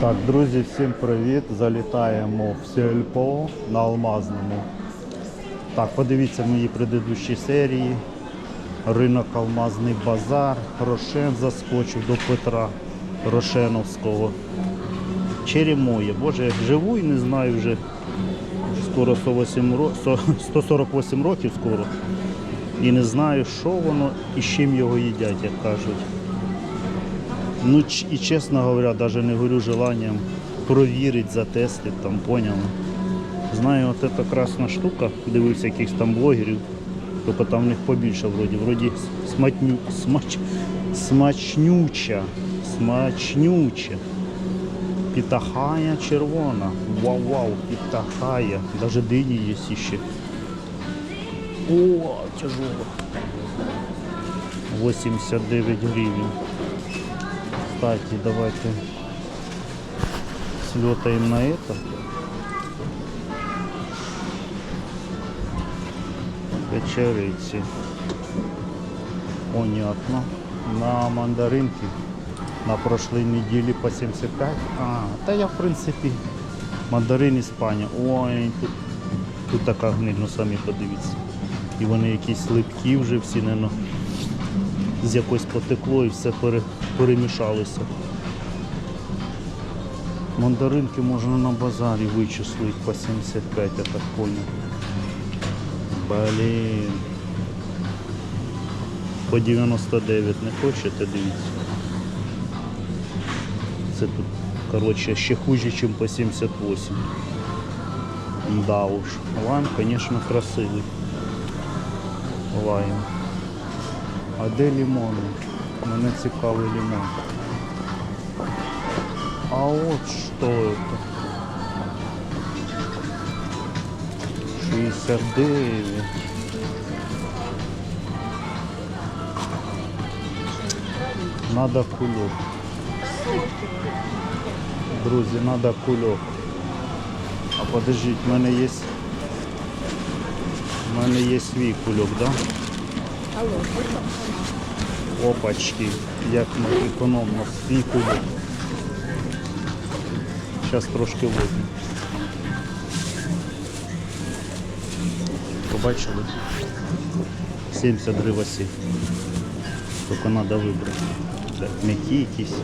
Так, друзі, всім привіт! Залітаємо в сільпо на Алмазному. Так, подивіться мої предыдущі серії. Ринок Алмазний базар. Рошен заскочив до Петра Рошеновського. Черемоє. Боже, як живу і не знаю вже скоро 108 ро- 148 років скоро. І не знаю, що воно і з чим його їдять, як кажуть. Ну і чесно говоря, даже не горю желанням провірити, затестити, там, поняли. Знаю, от ця красна штука, дивився якихось там блогерів, тільки там в них побільше вроді. Вроді сматню, смач, смачнюча, смачнюча. Пітахая червона. Вау-вау, пітахая. Даже дині є ще. О, тяжело. 89 гривень. Кстати, давайте слетаем на это. Печериці. Понятно. На мандаринки на прошлой неделе по 75. А, та я в принципі мандарин Іспанія. Ой, тут, тут така гниль, ну самі подивіться. І вони якісь липкі вже всі, наверное, з якось потекло і все пере, перемішалося. Мандаринки можна на базарі вичислити по 75, я так понял. Блін. По 99 не хочете, дивіться. Це тут, коротше, ще хуже, ніж по 78. Да уж. Лайм, звісно, красивий. Лайм. А де лимони? Мене цікавий лимон. А от що это? 69. Надо кульок. Друзі, надо кульок. А подождіть, в мене є. В мене є свій кульок, да? Опачки, як ми економно кубик. Зараз трошки возьму. Побачили? 70 гривасів. Тільки треба вибрати. Так, м'які якісь.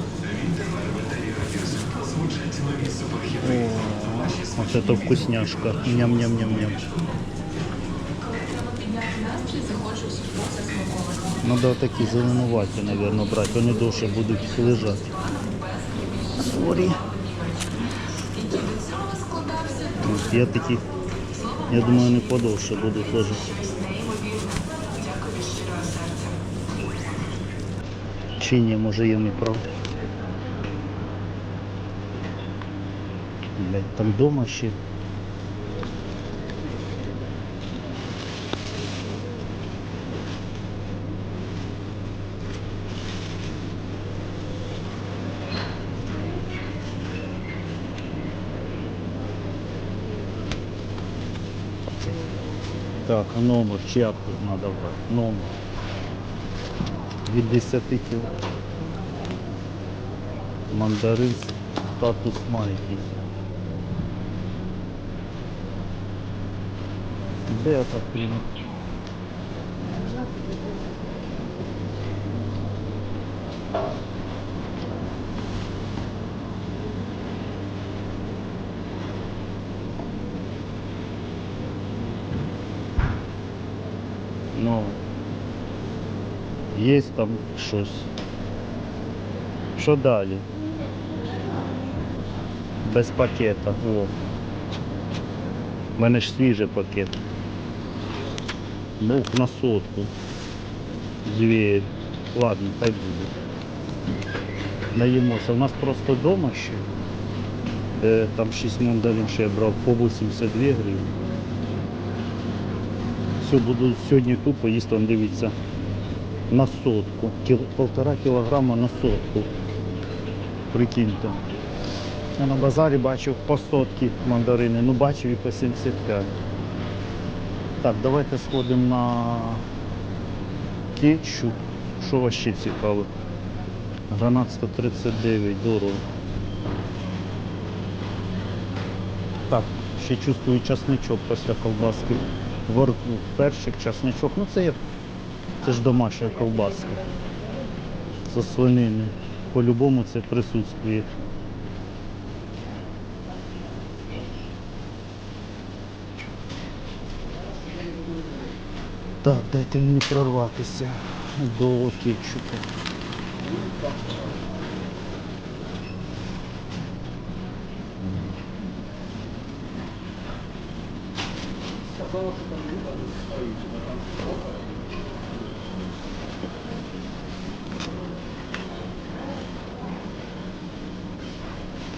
О, вот это вкусняшка. Ням-ням-ням-ням. Надо такі зеленуваті, наверное, брати. Вони довше будуть лежати. Сорі. Я такі, я думаю, не подовше будуть лежати. Чи ні, може я не прав. Блять, там вдома ще. А номер, тут надо брать? Номер. Від 10 кг. Мандарин статус маленький. Де я так прийму? Ну, є там щось. Що далі? Без пакета. О. У мене ж свіжий пакет. Був на сотку. Звір. Ладно, хай буде. Наїмося. У нас просто вдома ще. Е, там 6 мандарин ще я брав по 82 гривні. Все, буду сьогодні тупо їсти, дивіться, на сотку. Полтора кілограма на сотку. Прикиньте. Я на базарі бачив по сотки мандарини, ну бачив і по 75. Так, давайте сходимо на кетчуп. Що вас цікаво? Гранат 139, дорого. Так, ще чувствую часничок після ковбаски. Во рту. Часничок. Ну це, як- це ж домашня ковбаска. Зі свинини. По-любому це присутствує. Так, дайте мені прорватися до кетчупу. Кетчуп, кетчуп, кетчуп. Якийсь кетчуп, сказала, що не конкретно, чи балакує,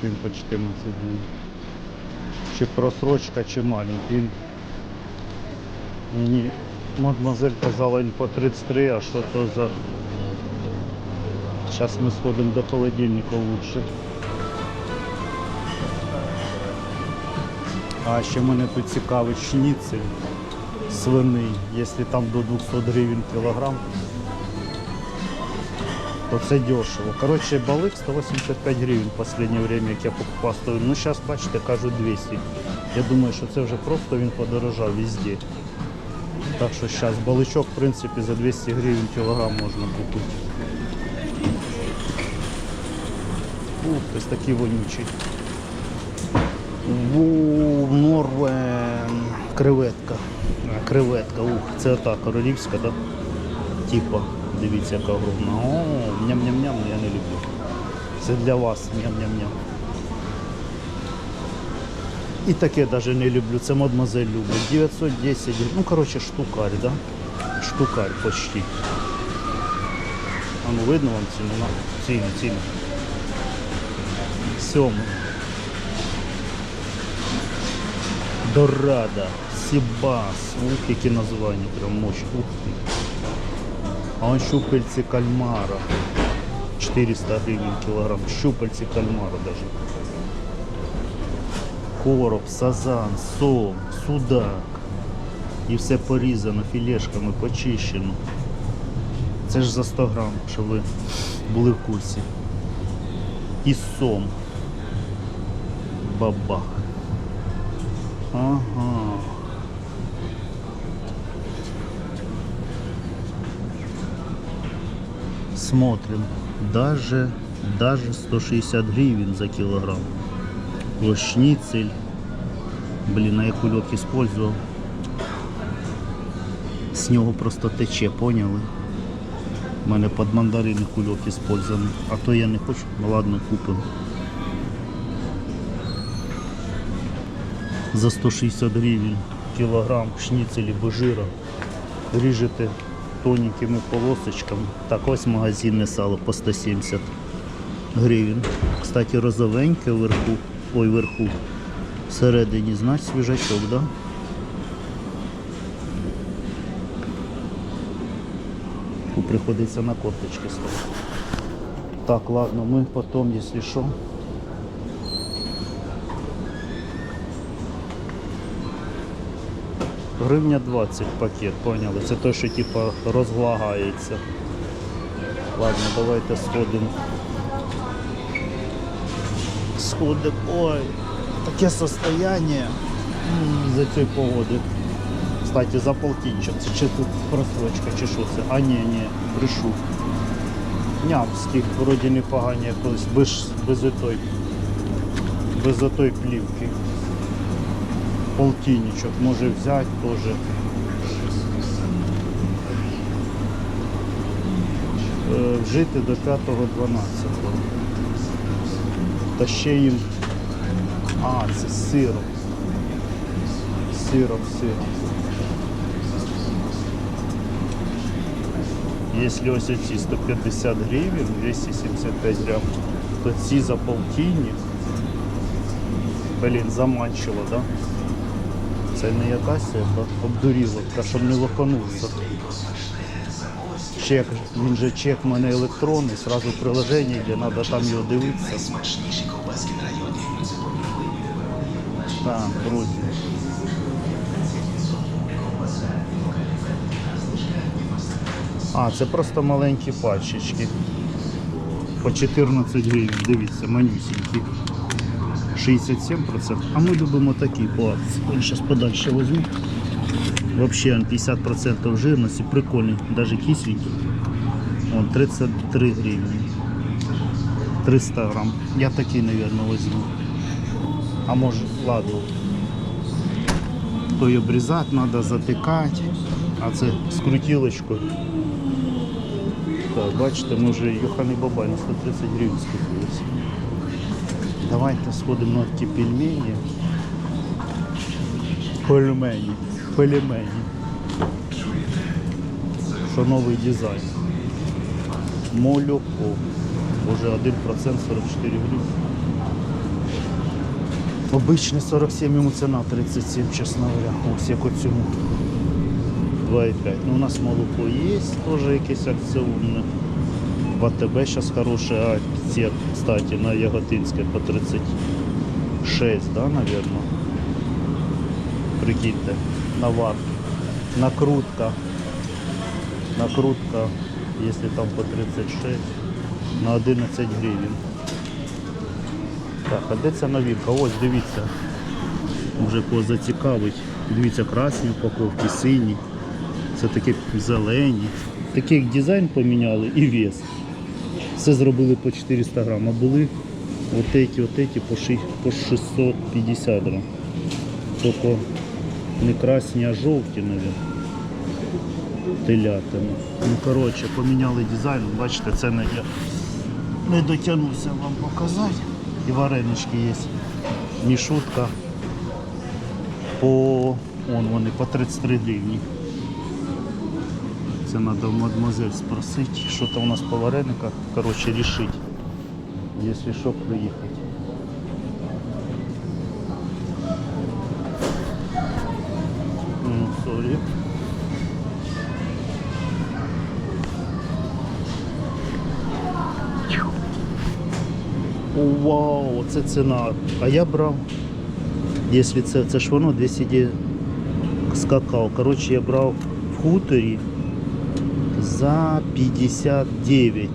Чи він по 14 днів? Чи просрочка, чи маленький. Мені мадемуазель казала він по 33, а що то за... Зараз ми сходимо до холодильника лучше. А ще мене тут цікавить шніцель свиний, якщо там до 200 гривень кілограм, то це дешево. Коротше, балик 185 гривень в останнє время, як я покупав стоїть. Ну зараз бачите, кажуть 200. Я думаю, що це вже просто він подорожав везде. Так що зараз баличок, в принципі, за 200 гривень кілограм можна купити. Ух, ось такий вонючий. Ву, Норвен. Креветка. Креветка. Ух, це та королівська, да? Типа, дивіться, яка огромна. О, ням-ням-ням, я не люблю. Це для вас, ням-ням-ням. І таке навіть не люблю, це мадемуазель любить. 910 гривень. Ну, коротше, штукарь, да? Штукарь почти. А ну видно вам ціну? Ціну, ціну. Сьому. Дорада, Сибас. Ух, які названня, прям мощь. Ух ти. А он щупальці кальмара. 400 гривень кілограм. Щупальці кальмара даже. Короб, сазан, сом, судак. І все порізано філешками, почищено. Це ж за 100 грам, щоб ви були в курсі. І сом. Бабах. Ага. Смотрим. Даже, даже 160 гривен за килограмм. Вот шницель. Блин, а я кульок использовал. З нього просто тече, поняли? У мене під мандарини кульок использований. А то я не хочу. Ну ладно, купимо. за 160 гривень кілограм шніцелі без жира. Ріжете тоненькими полосочками. Так ось магазинне сало по 170 гривень. Кстати, розовеньке вверху. Ой, вверху. Всередині, значить, свіжачок, да? Приходиться на корточки ставити. Так, ладно, ми потім, якщо що. Гривня 20 пакет, поняли? Це те, що типа розлагається. Ладно, давайте сходимо. Сходимо. Ой, таке состояние за цієї погоди. Кстати, за полтинчик. Це чи тут просрочка, чи що це? А ні, ні, брешу. Нямські, вроді непогані якось, без, без отой, без отой плівки полтинничок може взяти теж. Вжити до 5.12. Та ще їм. А, це з сиром. Сиром, сиром. Якщо ось ці 150 гривень, 275 грам, То ці за полтинник. Блін, заманчиво, да? Це не якась яка обдуріловка, щоб не лоханувся. Чек, він же чек мене електронний, сразу в приложенні, де треба там його дивитися. Так, друзі. А, це просто маленькі пачечки. По 14 гривень, дивіться, манюсінькі. 67%. А ми любимо такі по акції. Зараз подальше візьму. Вообще он 50% жирності, прикольний, даже кисленький. Он 33 гривні. 300 грам. Я такий, наверное, возьму. А може, ладно. То й обрізати треба, затикати. А це з крутілочкою. Так, бачите, ми вже Йоханий Бабай на 130 гривень скупилися. Давайте сходимо на ті пельмені. Пельмені. Пельмені. Що новий дизайн. Молоко. Уже 1% 44 гривні. Обичний 47 йому ціна 37, чесно говоря. Ось як у цьому. 2,5. Ну, у нас молоко є, теж якесь акціонне. В АТБ зараз хороше, акція, кстати, на Яготинське по 36, да, наверное. Прикиньте, навар. Накрутка. Накрутка, если там по 36, на 11 гривень. Так, а де ця новинка? Ось дивіться. Вже кого зацікавить. Дивіться, красні упаковки, сині. Це такі зелені. Такий дизайн поміняли і вес. Все зробили по 400 грам, а були отеті, отеті по ши- по 650 грам. Тільки не красні, а жовті, мабуть. Телятина. Ну, коротше, поміняли дизайн, бачите, це не я не дотягнувся вам показати. І варенички є. Мішутка по, он вони, по 33 гривні. Це треба у мадемуазель спросити, що там у нас по варениках. Коротше, рішить, якщо що, приїхати. Сорі. О, Вау, це ціна. А я брав, якщо це, це ж воно 200 з какао. Коротше, я брав в хуторі за 59,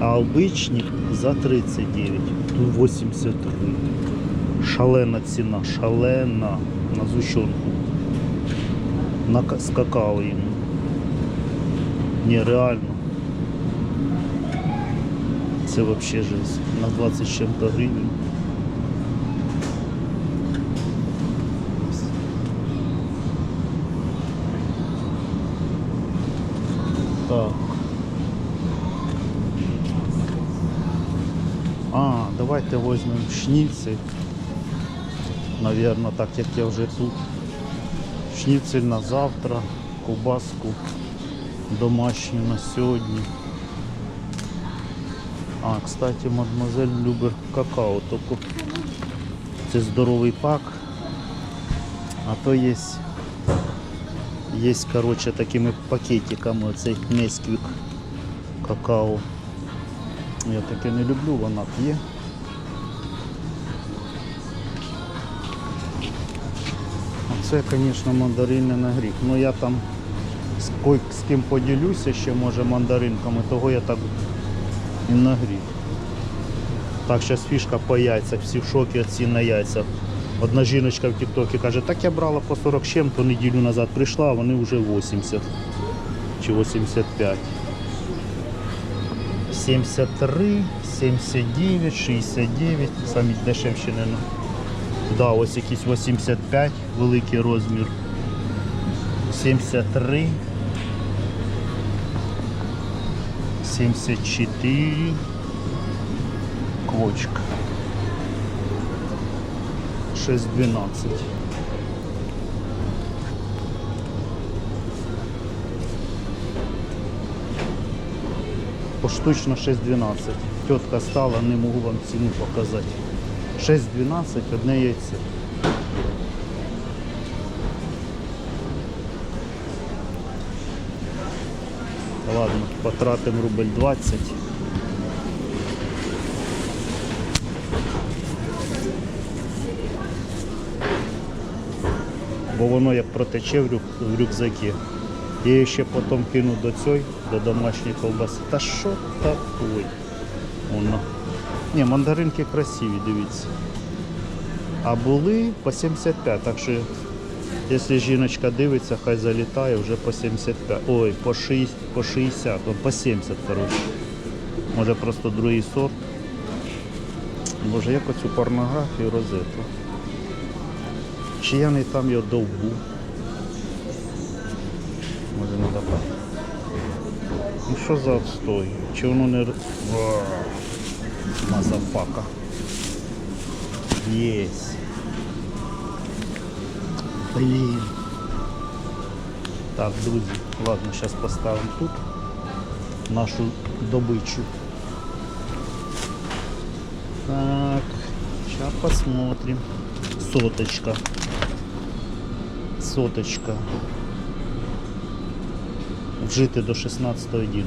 а обичні за 39. Тут 83. Шалена ціна, шалена на зущенку. На ка- з какао йому. Ні, реально. Це взагалі жесть. На 20 з чим-то гривень. Так. А, давайте возьмем шніцель. Наверное, так як я вже тут. Шніцель на завтра, ковбаску домашню на сьогодні. А, кстати, мадемуазель любить какао, тільки це здоровий пак. А то є, є короче, такими пакетиками оцей Несквік какао. Я таке не люблю, вона п'є. Оце, звісно, мандарини на гріх. Ну я там з, з ким поділюся ще може мандаринками, того я так і на гріх. Так, зараз фішка по яйцях, всі в шокі ці на яйцях. Одна жіночка в Тіктокі каже, так я брала по 40 чим-то неділю назад прийшла, а вони вже 80 чи 85. 73, 79, 69, самі дешевші, не Да, ось якийсь 85, великий розмір. 73. 74. Квочка. 6,12. Поштучно 6,12. Тітка стала, не можу вам ціну показати. 6,12 одне яйце. Ладно, потратимо рубль 20. Бо воно як протече в, рюк, в рюкзакі. Я її ще потім кину до цієї, до домашньої ковбаси. Та що такое? Воно. Ні, мандаринки красиві, дивіться. А були по 75, так що Якщо жіночка дивиться, хай залітає вже по 75. Ой, по 6, по 60, по 70, коротше. Може просто другий сорт. Боже, як оцю порнографію розету. Чи я не там його довбу? Може не добавити. Ну що за отстой? Чи воно не... р- Ва, Мазафака. Єсть. Блін. Так, друзі, ладно, зараз поставимо тут нашу добычу. Так, сейчас посмотрим. Соточка. Соточка. Вжити до 16.11.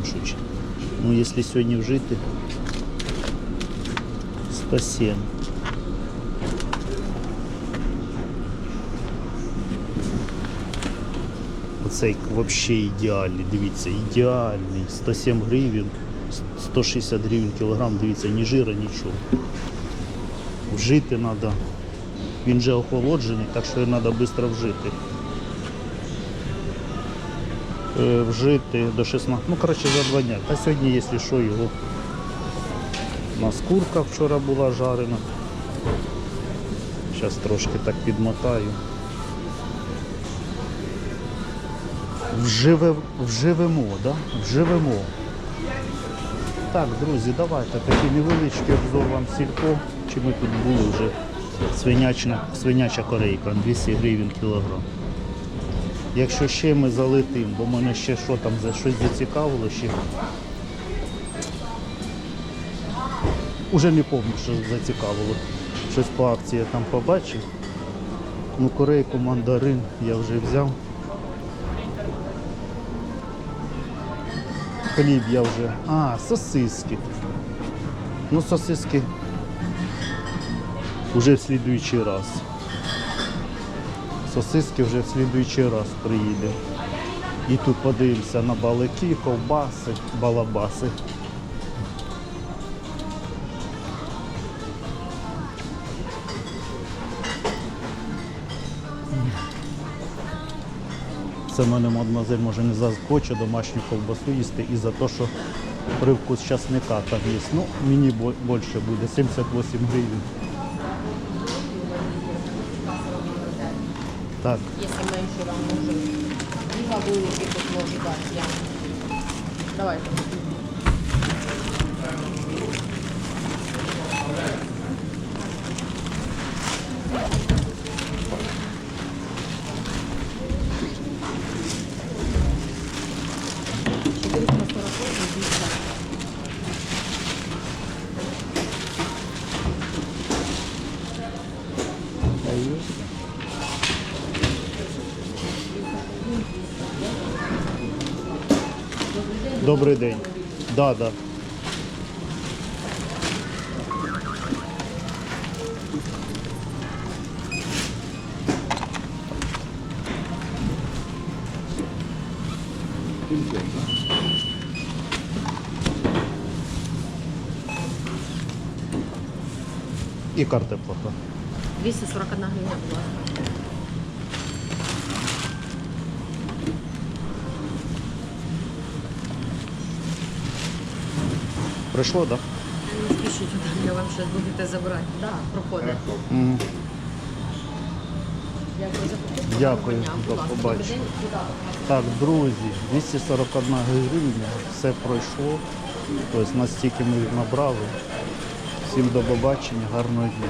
Не шучу. Ну, если сьогодні вжити 107. Оцей взагалі ідеальний, дивіться, ідеальний. 107 гривень, 160 гривень кілограм, дивіться, ні жира, нічого. Вжити треба. Він же охолоджений, так що його треба швидко вжити. Е, Вжити до 16, ну коротше за два дня. Та сьогодні, якщо що, його. У нас курка вчора була жарена. Зараз трошки так підмотаю. Вживе, вживемо, да? Вживемо. Так, друзі, давайте такий невеличкий обзор вам сільпо. Чи ми тут були вже свинячна, свиняча корейка, 200 гривень кілограм. Якщо ще ми залетим, бо мене ще що там за щось зацікавило ще. Уже не пам'ятаю, що зацікавило. Щось по акції я там побачив. Ну, корейку, мандарин я вже взяв. Хліб я вже. А, сосиски. Ну, сосиски вже в слідуючий раз. Сосиски вже в слідуючий раз приїде. І тут подивимося на балики, ковбаси, балабаси. Це мене мадемуазель може не захоче домашню ковбасу їсти і за те, що привкус часника там є. Ну, мені більше буде, 78 гривень. Так, Если мы еще вам нужен. И вылупить тут ложу дать, я. Давай. Добрий день. Да, да. І картоплата. 241 гривня, будь ласка. Прийшло, так? Не спішіть, я вам ще будете забирати. Так, да, проходить. Дякую за покупку. Дякую, Гарного дня. до Будь ласка, побачення. добрий день. Куди? Так, друзі, 241 гривня, все пройшло. Тобто настільки ми набрали. Всім до побачення, гарного дня.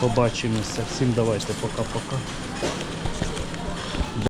Побачимося. Всім давайте, пока-пока.